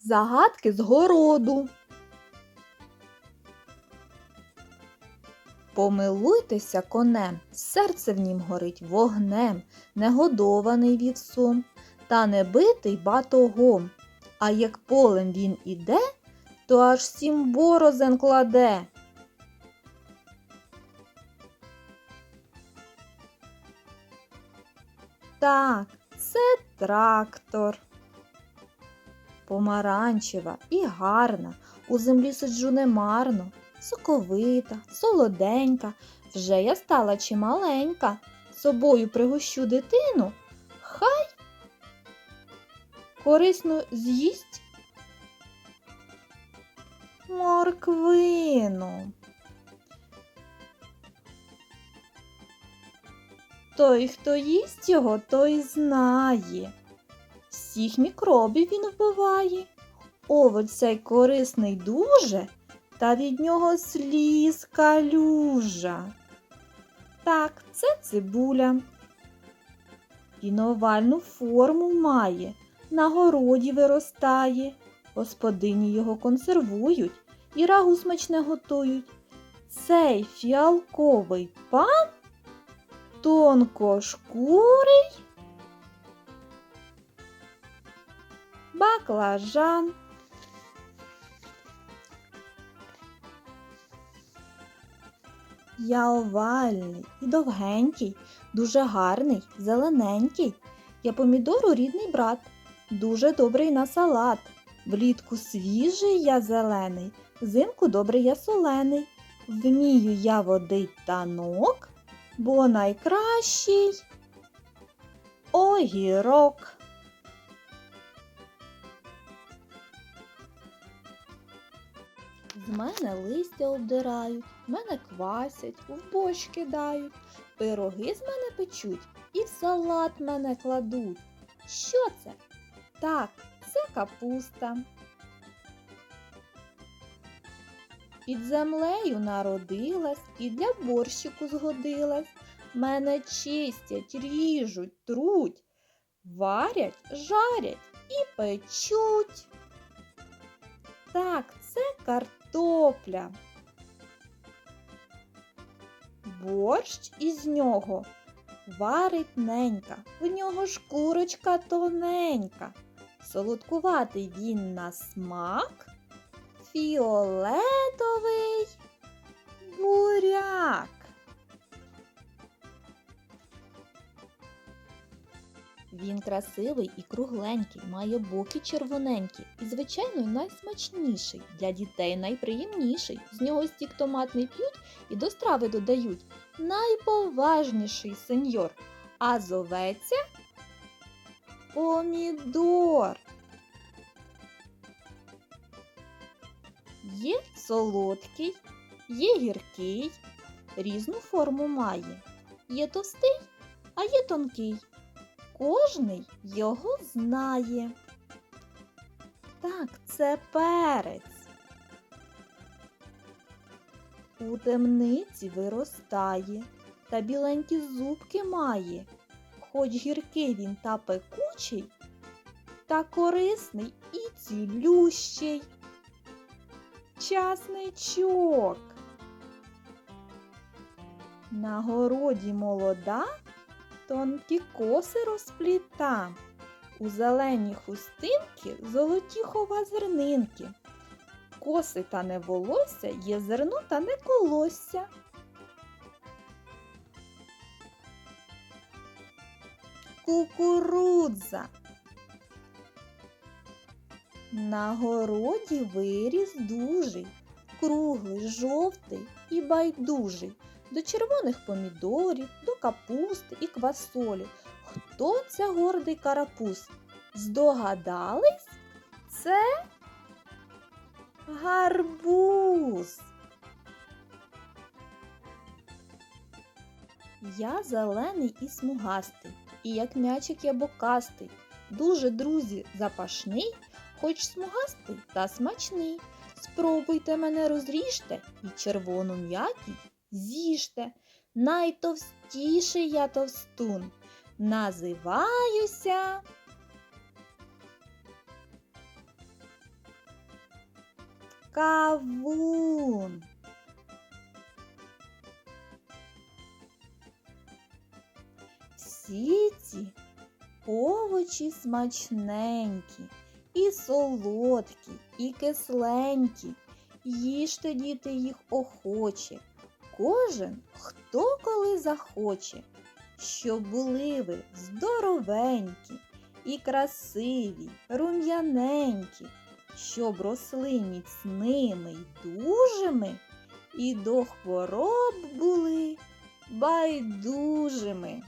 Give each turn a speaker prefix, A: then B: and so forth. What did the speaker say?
A: Загадки з городу. Помилуйтеся конем, серце в нім горить вогнем, негодований вівсом, та не битий батогом. А як полем він іде, то аж сім борозен кладе. Так, це трактор. Помаранчева і гарна, у землі сиджу немарно, соковита, солоденька, вже я стала чималенька. Собою пригощу дитину, хай корисно з'їсть морквину. Той, хто їсть його, той знає. Всіх мікробів він вбиває. Овоч цей корисний дуже, та від нього сліз калюжа. Так, це цибуля. Він овальну форму має, на городі виростає. Господині його консервують і рагу смачне готують. Цей фіалковий пан тонкошкурий баклажан. Я овальний і довгенький, дуже гарний, зелененький. Я помідору рідний брат, дуже добрий на салат. Влітку свіжий я зелений, взимку добрий я солений. Вмію я водить танок, бо найкращий огірок. З мене листя обдирають, мене квасять, в борщ кидають, пироги з мене печуть і в салат мене кладуть. Що це? Так, це капуста. Під землею народилась і для борщику згодилась. Мене чистять, ріжуть, труть, варять, жарять і печуть. Так, це картопля. Борщ із нього варить ненька, в нього шкурочка тоненька. Солодкуватий він на смак, фіолетовий буряк. Він красивий і кругленький, має боки червоненькі і, звичайно, найсмачніший. Для дітей найприємніший. З нього стік томатний п'ють і до страви додають. Найповажніший сеньор. А зоветься помідор. Є солодкий, є гіркий, різну форму має. Є товстий, а є тонкий. Кожний його знає. Так, це перець. У темниці виростає та біленькі зубки має. Хоч гіркий він та пекучий, та корисний і цілющий. Часничок. На городі молода тонкі коси розпліта, у зелені хустинки золоті хова зернинки. Коси та не волосся, є зерно та не колосся. Кукурудза. На городі виріс дужий, круглий, жовтий і байдужий до червоних помідорів, до капусти і квасолі. Хто це гордий карапуз? Здогадались? Це гарбуз. Я зелений і смугастий, і як м'ячик я бокастий. Дуже, друзі, запашний, хоч смугастий та смачний. Спробуйте мене розріжте і червону м'якіть з'їжте. Найтовстіший я товстун. Називаюся Кавун. Всі ці овочі смачненькі, і солодкі, і кисленькі. Їжте, діти, їх охоче. Кожен, хто коли захоче, щоб були ви здоровенькі і красиві, рум'яненькі, щоб росли міцними й дужими, і до хвороб були байдужими.